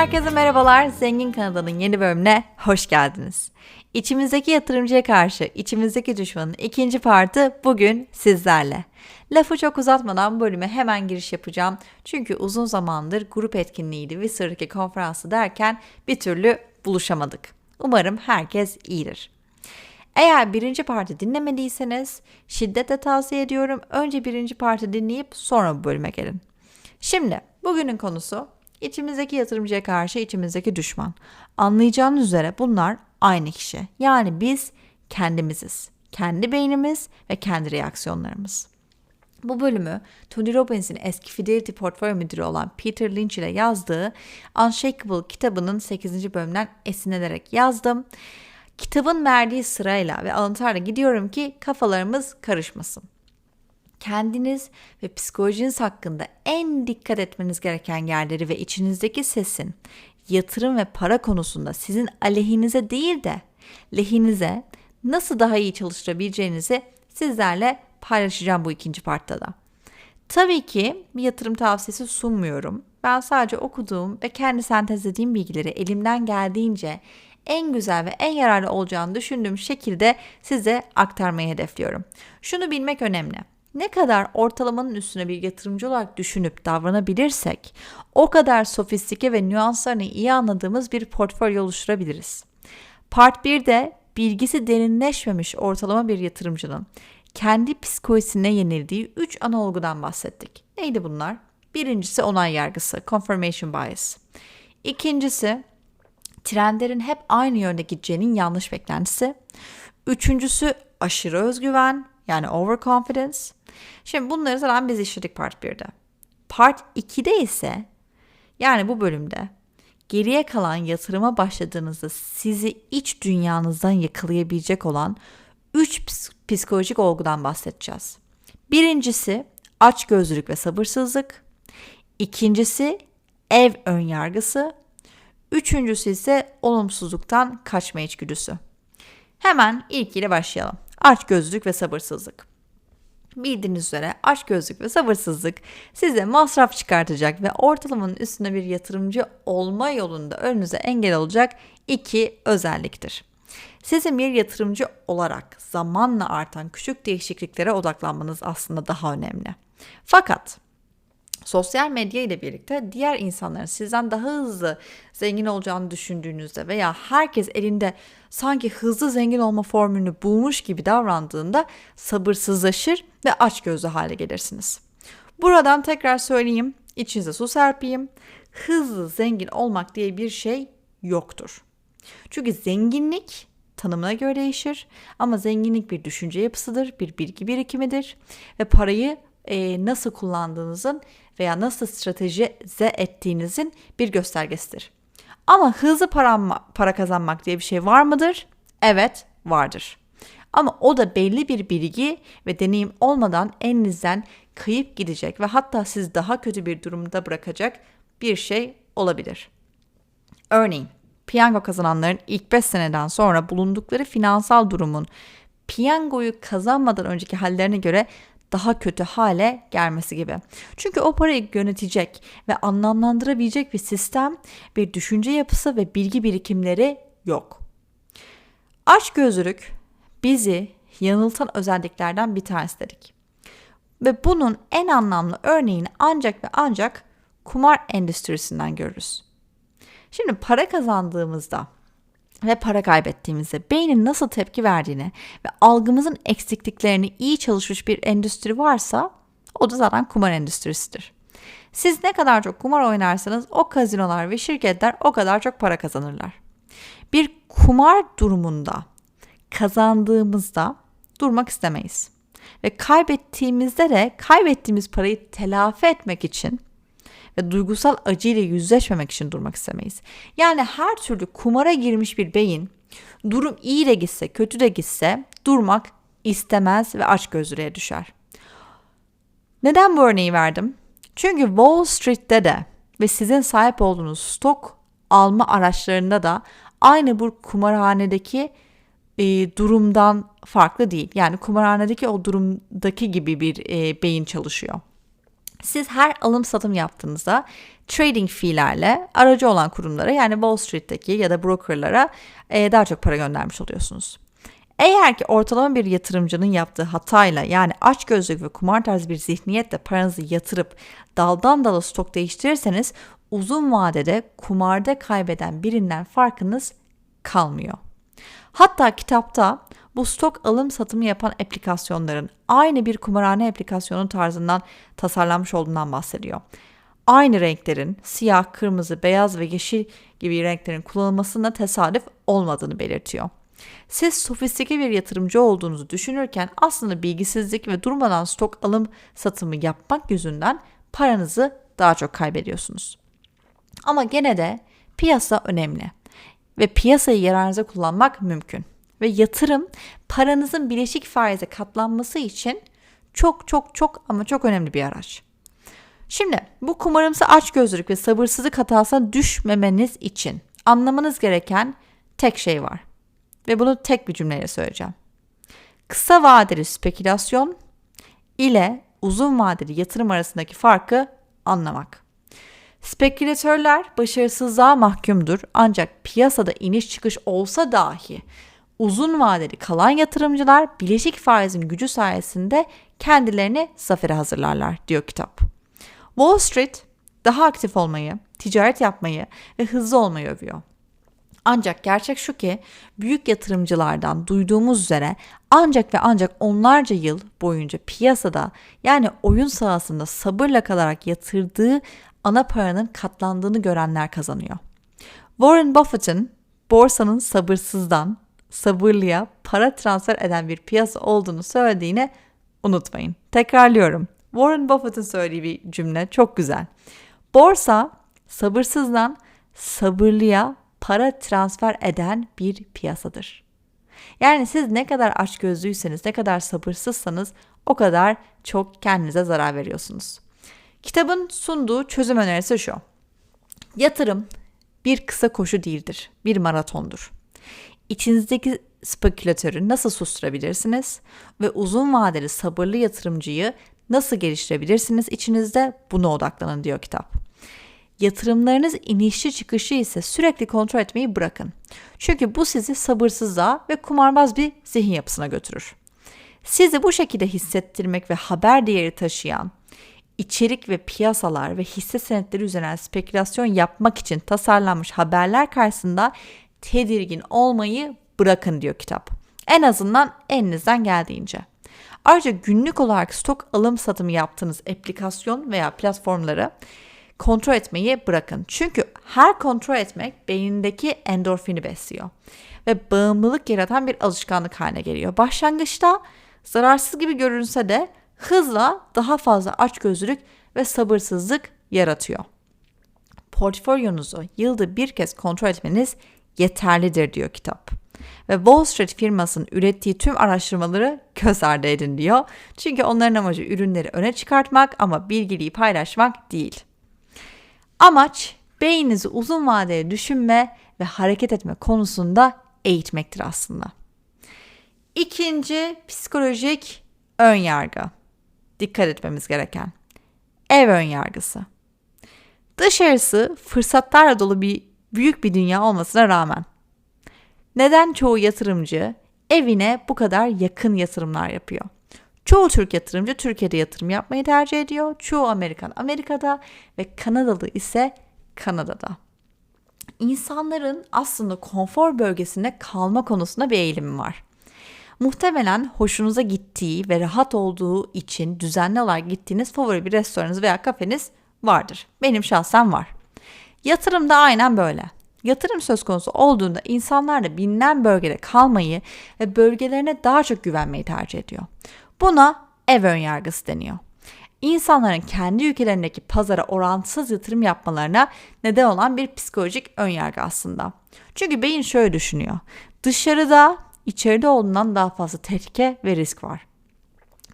Herkese merhabalar. Zengin kanalının yeni bölümüne hoş geldiniz. İçimizdeki yatırımcıya karşı içimizdeki düşmanın ikinci partı bugün sizlerle. Lafı çok uzatmadan bölüme hemen giriş yapacağım. Çünkü uzun zamandır grup etkinliğiydi ve sıradaki konferansı derken bir türlü buluşamadık. Umarım herkes iyidir. Eğer birinci parti dinlemediyseniz şiddetle tavsiye ediyorum. Önce birinci parti dinleyip sonra bu bölüme gelin. Şimdi bugünün konusu içimizdeki yatırımcıya karşı içimizdeki düşman. Anlayacağınız üzere bunlar aynı kişi. Yani biz kendimiziz. Kendi beynimiz ve kendi reaksiyonlarımız. Bu bölümü Tony Robbins'in eski Fidelity portföy müdürü olan Peter Lynch ile yazdığı Unshakable kitabının 8. bölümünden esinlenerek yazdım. Kitabın verdiği sırayla ve alıntılarla gidiyorum ki kafalarımız karışmasın. Kendiniz ve psikolojiniz hakkında en dikkat etmeniz gereken yerleri ve içinizdeki sesin yatırım ve para konusunda sizin aleyhinize değil de lehinize nasıl daha iyi çalıştırabileceğinizi sizlerle paylaşacağım bu ikinci partta da. Tabii ki bir yatırım tavsiyesi sunmuyorum. Ben sadece okuduğum ve kendi sentezlediğim bilgileri elimden geldiğince en güzel ve en yararlı olacağını düşündüğüm şekilde size aktarmayı hedefliyorum. Şunu bilmek önemli. Ne kadar ortalamanın üstüne bir yatırımcı olarak düşünüp davranabilirsek o kadar sofistike ve nüanslarını iyi anladığımız bir portföy oluşturabiliriz. Part 1'de bilgisi derinleşmemiş ortalama bir yatırımcının kendi psikolojisine yenildiği 3 ana olgudan bahsettik. Neydi bunlar? Birincisi onay yargısı, confirmation bias. İkincisi trendlerin hep aynı yönde gideceğinin yanlış beklentisi. Üçüncüsü aşırı özgüven yani overconfidence. Şimdi bunları zaten biz işledik part 1'de. Part 2'de ise yani bu bölümde geriye kalan yatırıma başladığınızda sizi iç dünyanızdan yakalayabilecek olan 3 psikolojik olgudan bahsedeceğiz. Birincisi açgözlülük ve sabırsızlık. İkincisi ev önyargısı. Üçüncüsü ise olumsuzluktan kaçma içgüdüsü. Hemen ilkiyle başlayalım. Açgözlülük ve sabırsızlık. Bildiğiniz üzere açgözlük ve sabırsızlık size masraf çıkartacak ve ortalamanın üstünde bir yatırımcı olma yolunda önünüze engel olacak iki özelliktir. Sizin bir yatırımcı olarak zamanla artan küçük değişikliklere odaklanmanız aslında daha önemli. Fakat sosyal medya ile birlikte diğer insanların sizden daha hızlı zengin olacağını düşündüğünüzde veya herkes elinde sanki hızlı zengin olma formülünü bulmuş gibi davrandığında sabırsızlaşır ve açgözlü hale gelirsiniz. Buradan tekrar söyleyeyim, içinize su serpeyim. Hızlı zengin olmak diye bir şey yoktur. Çünkü zenginlik tanımına göre değişir ama zenginlik bir düşünce yapısıdır, bir bilgi birikimidir ve parayı e, nasıl kullandığınızın veya nasıl stratejize ettiğinizin bir göstergesidir. Ama hızlı para, para kazanmak diye bir şey var mıdır? Evet, vardır. Ama o da belli bir bilgi ve deneyim olmadan elinizden kayıp gidecek ve hatta siz daha kötü bir durumda bırakacak bir şey olabilir. Örneğin piyango kazananların ilk 5 seneden sonra bulundukları finansal durumun piyangoyu kazanmadan önceki hallerine göre daha kötü hale gelmesi gibi. Çünkü o parayı yönetecek ve anlamlandırabilecek bir sistem, bir düşünce yapısı ve bilgi birikimleri yok. Aç gözlülük bizi yanıltan özelliklerden bir tanesi dedik. Ve bunun en anlamlı örneğini ancak ve ancak kumar endüstrisinden görürüz. Şimdi para kazandığımızda ve para kaybettiğimizde beynin nasıl tepki verdiğini ve algımızın eksikliklerini iyi çalışmış bir endüstri varsa o da zaten kumar endüstrisidir. Siz ne kadar çok kumar oynarsanız o kazinolar ve şirketler o kadar çok para kazanırlar. Bir kumar durumunda kazandığımızda durmak istemeyiz. Ve kaybettiğimizde de kaybettiğimiz parayı telafi etmek için ve duygusal acıyla yüzleşmemek için durmak istemeyiz. Yani her türlü kumara girmiş bir beyin durum iyi de gitse kötü de gitse durmak istemez ve açgözlülüğe düşer. Neden bu örneği verdim? Çünkü Wall Street'te de ve sizin sahip olduğunuz stok alma araçlarında da aynı bu kumarhanedeki e, durumdan farklı değil. Yani kumarhanedeki o durumdaki gibi bir e, beyin çalışıyor. Siz her alım satım yaptığınızda trading fee'lerle aracı olan kurumlara yani Wall Street'teki ya da brokerlara e, daha çok para göndermiş oluyorsunuz. Eğer ki ortalama bir yatırımcının yaptığı hatayla yani açgözlülük ve kumar tarzı bir zihniyetle paranızı yatırıp daldan dala stok değiştirirseniz uzun vadede kumarda kaybeden birinden farkınız kalmıyor. Hatta kitapta bu stok alım satımı yapan aplikasyonların aynı bir kumarhane aplikasyonu tarzından tasarlanmış olduğundan bahsediyor. Aynı renklerin siyah, kırmızı, beyaz ve yeşil gibi renklerin kullanılmasında tesadüf olmadığını belirtiyor. Siz sofistike bir yatırımcı olduğunuzu düşünürken aslında bilgisizlik ve durmadan stok alım satımı yapmak yüzünden paranızı daha çok kaybediyorsunuz. Ama gene de piyasa önemli ve piyasayı yararınıza kullanmak mümkün. Ve yatırım paranızın bileşik faize katlanması için çok çok çok ama çok önemli bir araç. Şimdi bu kumarımsı açgözlülük ve sabırsızlık hatasına düşmemeniz için anlamanız gereken tek şey var. Ve bunu tek bir cümleyle söyleyeceğim. Kısa vadeli spekülasyon ile uzun vadeli yatırım arasındaki farkı anlamak. Spekülatörler başarısızlığa mahkumdur ancak piyasada iniş çıkış olsa dahi uzun vadeli kalan yatırımcılar bileşik faizin gücü sayesinde kendilerini zafere hazırlarlar diyor kitap. Wall Street daha aktif olmayı, ticaret yapmayı ve hızlı olmayı övüyor. Ancak gerçek şu ki büyük yatırımcılardan duyduğumuz üzere ancak ve ancak onlarca yıl boyunca piyasada yani oyun sahasında sabırla kalarak yatırdığı ana paranın katlandığını görenler kazanıyor. Warren Buffett'ın borsanın sabırsızdan sabırlıya para transfer eden bir piyasa olduğunu söylediğini unutmayın. Tekrarlıyorum. Warren Buffett'ın söylediği bir cümle çok güzel. Borsa sabırsızdan sabırlıya para transfer eden bir piyasadır. Yani siz ne kadar açgözlüyseniz, ne kadar sabırsızsanız o kadar çok kendinize zarar veriyorsunuz. Kitabın sunduğu çözüm önerisi şu. Yatırım bir kısa koşu değildir, bir maratondur. İçinizdeki spekülatörü nasıl susturabilirsiniz ve uzun vadeli sabırlı yatırımcıyı nasıl geliştirebilirsiniz içinizde buna odaklanın diyor kitap. Yatırımlarınız inişli çıkışı ise sürekli kontrol etmeyi bırakın. Çünkü bu sizi sabırsızlığa ve kumarbaz bir zihin yapısına götürür. Sizi bu şekilde hissettirmek ve haber değeri taşıyan içerik ve piyasalar ve hisse senetleri üzerine spekülasyon yapmak için tasarlanmış haberler karşısında tedirgin olmayı bırakın diyor kitap. En azından elinizden geldiğince. Ayrıca günlük olarak stok alım satımı yaptığınız aplikasyon veya platformları kontrol etmeyi bırakın. Çünkü her kontrol etmek beynindeki endorfini besliyor ve bağımlılık yaratan bir alışkanlık haline geliyor. Başlangıçta zararsız gibi görünse de hızla daha fazla açgözlülük ve sabırsızlık yaratıyor. Portfolyonuzu yılda bir kez kontrol etmeniz yeterlidir diyor kitap. Ve Wall Street firmasının ürettiği tüm araştırmaları göz ardı edin diyor. Çünkü onların amacı ürünleri öne çıkartmak ama bilgiliği paylaşmak değil. Amaç beyninizi uzun vadeli düşünme ve hareket etme konusunda eğitmektir aslında. İkinci psikolojik ön yargı. Dikkat etmemiz gereken. Ev ön yargısı. Dışarısı fırsatlarla dolu bir büyük bir dünya olmasına rağmen neden çoğu yatırımcı evine bu kadar yakın yatırımlar yapıyor? Çoğu Türk yatırımcı Türkiye'de yatırım yapmayı tercih ediyor. Çoğu Amerikan Amerika'da ve Kanadalı ise Kanada'da. İnsanların aslında konfor bölgesinde kalma konusunda bir eğilimi var. Muhtemelen hoşunuza gittiği ve rahat olduğu için düzenli olarak gittiğiniz favori bir restoranınız veya kafeniz vardır. Benim şahsen var. Yatırım da aynen böyle. Yatırım söz konusu olduğunda insanlar da bilinen bölgede kalmayı ve bölgelerine daha çok güvenmeyi tercih ediyor. Buna ev önyargısı deniyor. İnsanların kendi ülkelerindeki pazara orantısız yatırım yapmalarına neden olan bir psikolojik önyargı aslında. Çünkü beyin şöyle düşünüyor. Dışarıda içeride olduğundan daha fazla tehlike ve risk var.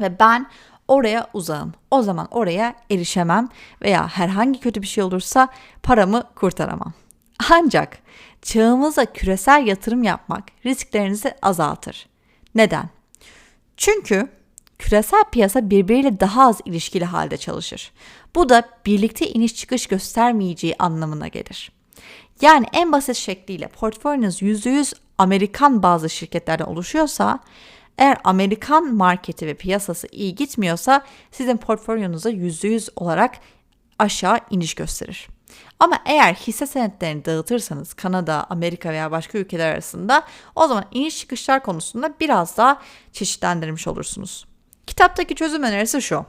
Ve ben oraya uzağım. O zaman oraya erişemem veya herhangi kötü bir şey olursa paramı kurtaramam. Ancak çağımızda küresel yatırım yapmak risklerinizi azaltır. Neden? Çünkü küresel piyasa birbiriyle daha az ilişkili halde çalışır. Bu da birlikte iniş çıkış göstermeyeceği anlamına gelir. Yani en basit şekliyle portföyünüz %100 Amerikan bazı şirketlerden oluşuyorsa eğer Amerikan marketi ve piyasası iyi gitmiyorsa sizin portföyünüzde %100 olarak aşağı iniş gösterir. Ama eğer hisse senetlerini dağıtırsanız Kanada, Amerika veya başka ülkeler arasında o zaman iniş çıkışlar konusunda biraz daha çeşitlendirmiş olursunuz. Kitaptaki çözüm önerisi şu.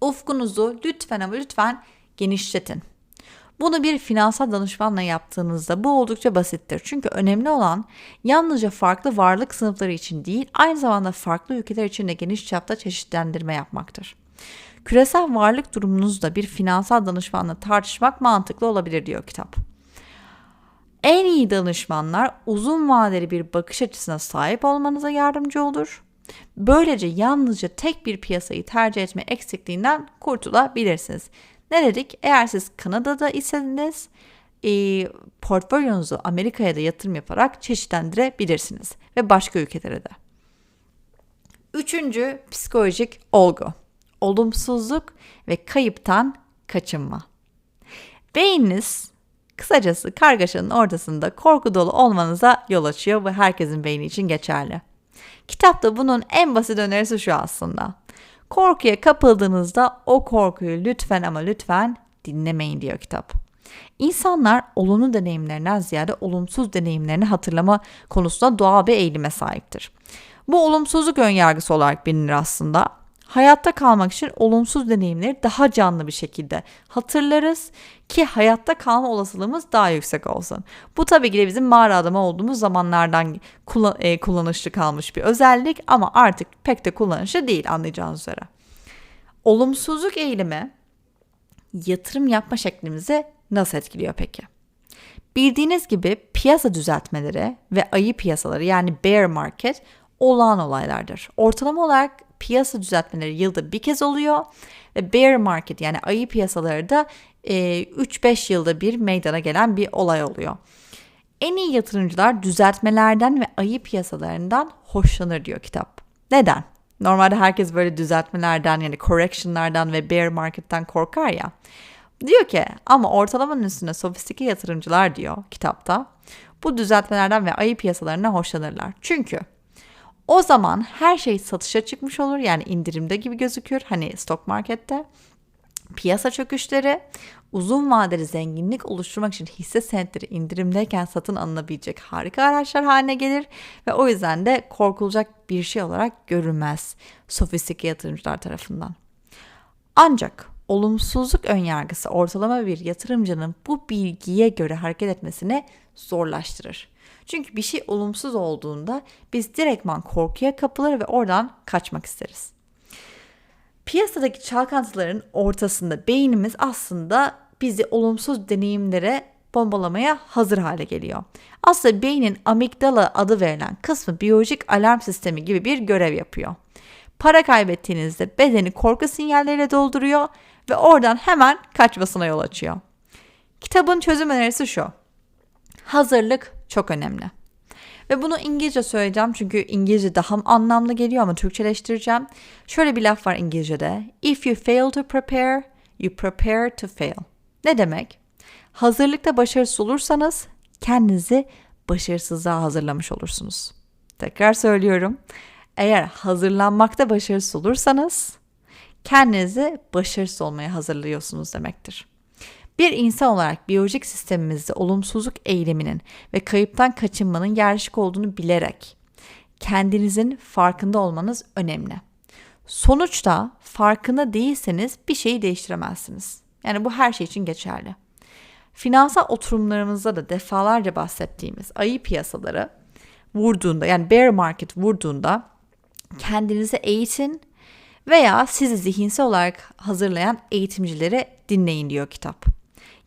Ufkunuzu lütfen ama lütfen genişletin. Bunu bir finansal danışmanla yaptığınızda bu oldukça basittir. Çünkü önemli olan yalnızca farklı varlık sınıfları için değil, aynı zamanda farklı ülkeler için de geniş çapta çeşitlendirme yapmaktır. Küresel varlık durumunuzda bir finansal danışmanla tartışmak mantıklı olabilir diyor kitap. En iyi danışmanlar uzun vadeli bir bakış açısına sahip olmanıza yardımcı olur. Böylece yalnızca tek bir piyasayı tercih etme eksikliğinden kurtulabilirsiniz. Ne dedik? Eğer siz Kanada'da iseniz e, portfolyonuzu Amerika'ya da yatırım yaparak çeşitlendirebilirsiniz ve başka ülkelere de. Üçüncü psikolojik olgu. Olumsuzluk ve kayıptan kaçınma. Beyniniz kısacası kargaşanın ortasında korku dolu olmanıza yol açıyor ve herkesin beyni için geçerli. Kitapta bunun en basit önerisi şu aslında. Korkuya kapıldığınızda o korkuyu lütfen ama lütfen dinlemeyin diyor kitap. İnsanlar olumlu deneyimlerinden ziyade olumsuz deneyimlerini hatırlama konusunda doğal bir eğilime sahiptir. Bu olumsuzluk önyargısı olarak bilinir aslında. Hayatta kalmak için olumsuz deneyimleri daha canlı bir şekilde hatırlarız ki hayatta kalma olasılığımız daha yüksek olsun. Bu tabii ki de bizim mağara adamı olduğumuz zamanlardan e, kullanışlı kalmış bir özellik ama artık pek de kullanışlı değil anlayacağınız üzere. Olumsuzluk eğilimi yatırım yapma şeklimizi nasıl etkiliyor peki? Bildiğiniz gibi piyasa düzeltmeleri ve ayı piyasaları yani bear market olağan olaylardır. Ortalama olarak piyasa düzeltmeleri yılda bir kez oluyor ve bear market yani ayı piyasaları da e, 3-5 yılda bir meydana gelen bir olay oluyor. En iyi yatırımcılar düzeltmelerden ve ayı piyasalarından hoşlanır diyor kitap. Neden? Normalde herkes böyle düzeltmelerden yani correction'lardan ve bear market'ten korkar ya. Diyor ki ama ortalamanın üstüne sofistike yatırımcılar diyor kitapta. Bu düzeltmelerden ve ayı piyasalarına hoşlanırlar. Çünkü o zaman her şey satışa çıkmış olur. Yani indirimde gibi gözükür. Hani stok markette. Piyasa çöküşleri uzun vadeli zenginlik oluşturmak için hisse senetleri indirimdeyken satın alınabilecek harika araçlar haline gelir ve o yüzden de korkulacak bir şey olarak görülmez sofistike yatırımcılar tarafından. Ancak olumsuzluk önyargısı ortalama bir yatırımcının bu bilgiye göre hareket etmesini zorlaştırır. Çünkü bir şey olumsuz olduğunda biz direktman korkuya kapılır ve oradan kaçmak isteriz. Piyasadaki çalkantıların ortasında beynimiz aslında bizi olumsuz deneyimlere bombalamaya hazır hale geliyor. Aslında beynin amigdala adı verilen kısmı biyolojik alarm sistemi gibi bir görev yapıyor. Para kaybettiğinizde bedeni korku sinyalleriyle dolduruyor ve oradan hemen kaçmasına yol açıyor. Kitabın çözüm önerisi şu. Hazırlık çok önemli. Ve bunu İngilizce söyleyeceğim çünkü İngilizce daha anlamlı geliyor ama Türkçeleştireceğim. Şöyle bir laf var İngilizce'de. If you fail to prepare, you prepare to fail. Ne demek? Hazırlıkta başarısız olursanız kendinizi başarısızlığa hazırlamış olursunuz. Tekrar söylüyorum. Eğer hazırlanmakta başarısız olursanız kendinizi başarısız olmaya hazırlıyorsunuz demektir. Bir insan olarak biyolojik sistemimizde olumsuzluk eyleminin ve kayıptan kaçınmanın yerleşik olduğunu bilerek kendinizin farkında olmanız önemli. Sonuçta farkında değilseniz bir şeyi değiştiremezsiniz. Yani bu her şey için geçerli. Finansal oturumlarımızda da defalarca bahsettiğimiz ayı piyasaları vurduğunda yani bear market vurduğunda kendinizi eğitin veya sizi zihinsel olarak hazırlayan eğitimcileri dinleyin diyor kitap.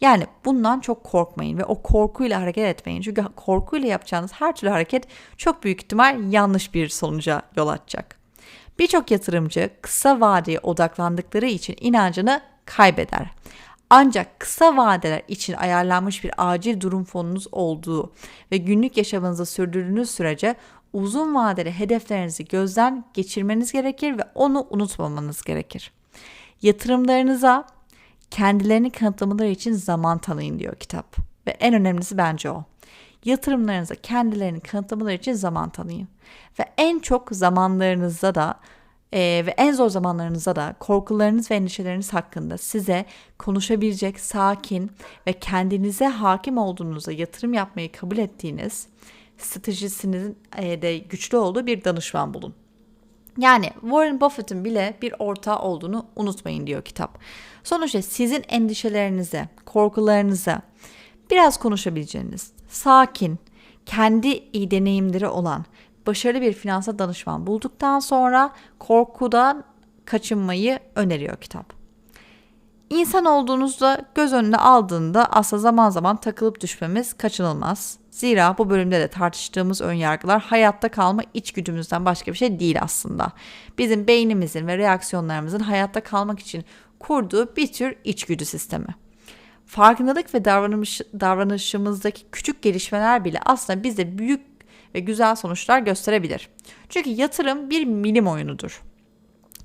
Yani bundan çok korkmayın ve o korkuyla hareket etmeyin. Çünkü korkuyla yapacağınız her türlü hareket çok büyük ihtimal yanlış bir sonuca yol açacak. Birçok yatırımcı kısa vadeye odaklandıkları için inancını kaybeder. Ancak kısa vadeler için ayarlanmış bir acil durum fonunuz olduğu ve günlük yaşamınızı sürdürdüğünüz sürece uzun vadeli hedeflerinizi gözden geçirmeniz gerekir ve onu unutmamanız gerekir. Yatırımlarınıza kendilerini kanıtlamaları için zaman tanıyın diyor kitap. Ve en önemlisi bence o. Yatırımlarınıza kendilerini kanıtlamaları için zaman tanıyın. Ve en çok zamanlarınızda da e, ve en zor zamanlarınızda da korkularınız ve endişeleriniz hakkında size konuşabilecek, sakin ve kendinize hakim olduğunuza yatırım yapmayı kabul ettiğiniz stratejisinin e, de güçlü olduğu bir danışman bulun. Yani Warren Buffett'ın bile bir ortağı olduğunu unutmayın diyor kitap. Sonuçta sizin endişelerinize, korkularınıza biraz konuşabileceğiniz, sakin, kendi iyi deneyimleri olan, başarılı bir finansal danışman bulduktan sonra korkudan kaçınmayı öneriyor kitap. İnsan olduğunuzda göz önüne aldığında aslında zaman zaman takılıp düşmemiz kaçınılmaz. Zira bu bölümde de tartıştığımız önyargılar hayatta kalma içgüdümüzden başka bir şey değil aslında. Bizim beynimizin ve reaksiyonlarımızın hayatta kalmak için kurduğu bir tür içgüdü sistemi. Farkındalık ve davranış, davranışımızdaki küçük gelişmeler bile aslında bize büyük ve güzel sonuçlar gösterebilir. Çünkü yatırım bir milim oyunudur.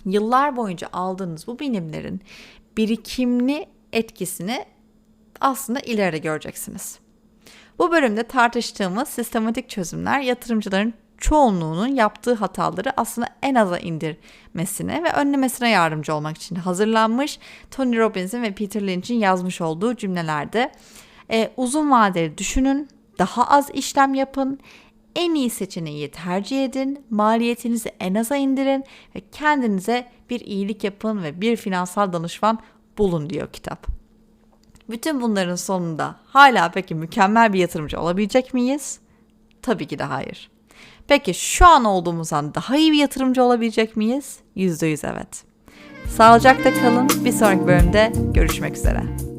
Yıllar boyunca aldığınız bu bilimlerin birikimli etkisini aslında ileride göreceksiniz. Bu bölümde tartıştığımız sistematik çözümler yatırımcıların çoğunluğunun yaptığı hataları aslında en aza indirmesine ve önlemesine yardımcı olmak için hazırlanmış Tony Robbins'in ve Peter Lynch'in yazmış olduğu cümlelerde e, uzun vadeli düşünün, daha az işlem yapın, en iyi seçeneği tercih edin, maliyetinizi en aza indirin ve kendinize bir iyilik yapın ve bir finansal danışman bulun diyor kitap. Bütün bunların sonunda hala peki mükemmel bir yatırımcı olabilecek miyiz? Tabii ki de hayır. Peki şu an olduğumuzdan daha iyi bir yatırımcı olabilecek miyiz? %100 evet. Sağlıcakla kalın. Bir sonraki bölümde görüşmek üzere.